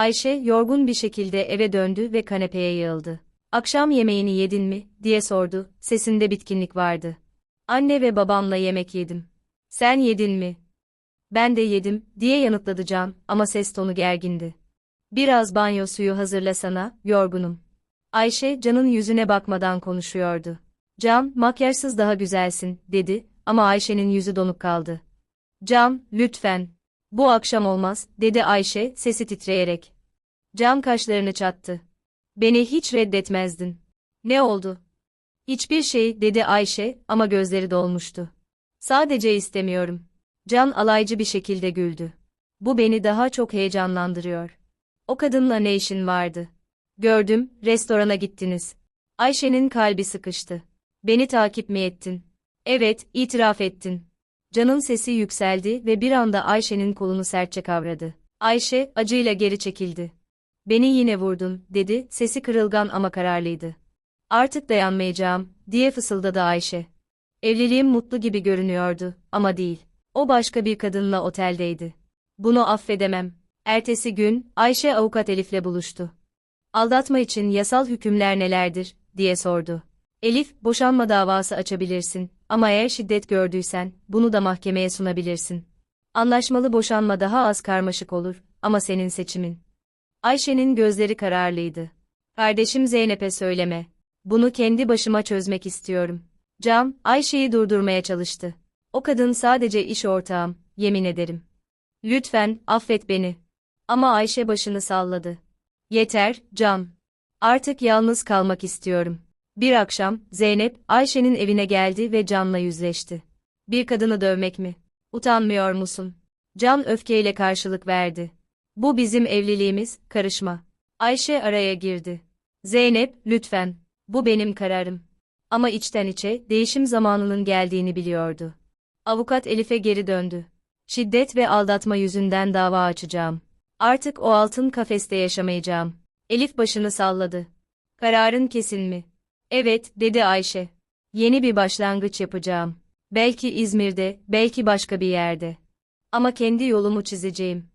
Ayşe yorgun bir şekilde eve döndü ve kanepeye yığıldı. Akşam yemeğini yedin mi, diye sordu, sesinde bitkinlik vardı. Anne ve babamla yemek yedim. Sen yedin mi? Ben de yedim, diye yanıtladı Can, ama ses tonu gergindi. Biraz banyo suyu hazırlasana, yorgunum. Ayşe, Can'ın yüzüne bakmadan konuşuyordu. Can, makyajsız daha güzelsin, dedi, ama Ayşe'nin yüzü donuk kaldı. Can, lütfen. Bu akşam olmaz, dedi Ayşe, sesi titreyerek. Can kaşlarını çattı. Beni hiç reddetmezdin. Ne oldu? Hiçbir şey, dedi Ayşe, ama gözleri dolmuştu. Sadece istemiyorum. Can alaycı bir şekilde güldü. Bu beni daha çok heyecanlandırıyor. O kadınla ne işin vardı? Gördüm, restorana gittiniz. Ayşe'nin kalbi sıkıştı. Beni takip mi ettin? Evet, itiraf ettin. Can'ın sesi yükseldi ve bir anda Ayşe'nin kolunu sertçe kavradı. Ayşe, acıyla geri çekildi. Beni yine vurdun, dedi, sesi kırılgan ama kararlıydı. Artık dayanmayacağım, diye fısıldadı Ayşe. Evliliğim mutlu gibi görünüyordu, ama değil. O başka bir kadınla oteldeydi. Bunu affedemem. Ertesi gün, Ayşe avukat Elif'le buluştu. Aldatma için yasal hükümler nelerdir, diye sordu. Elif, boşanma davası açabilirsin ama eğer şiddet gördüysen, bunu da mahkemeye sunabilirsin. Anlaşmalı boşanma daha az karmaşık olur ama senin seçimin. Ayşe'nin gözleri kararlıydı. Kardeşim Zeynep'e söyleme. Bunu kendi başıma çözmek istiyorum. Cam, Ayşe'yi durdurmaya çalıştı. O kadın sadece iş ortağım, yemin ederim. Lütfen, affet beni. Ama Ayşe başını salladı. Yeter, Cam. Artık yalnız kalmak istiyorum. Bir akşam, Zeynep, Ayşe'nin evine geldi ve Can'la yüzleşti. Bir kadını dövmek mi? Utanmıyor musun? Can öfkeyle karşılık verdi. Bu bizim evliliğimiz, karışma. Ayşe araya girdi. Zeynep, lütfen. Bu benim kararım. Ama içten içe, değişim zamanının geldiğini biliyordu. Avukat Elif'e geri döndü. Şiddet ve aldatma yüzünden dava açacağım. Artık o altın kafeste yaşamayacağım. Elif başını salladı. Kararın kesin mi? Evet, dedi Ayşe. Yeni bir başlangıç yapacağım. Belki İzmir'de, belki başka bir yerde. Ama kendi yolumu çizeceğim.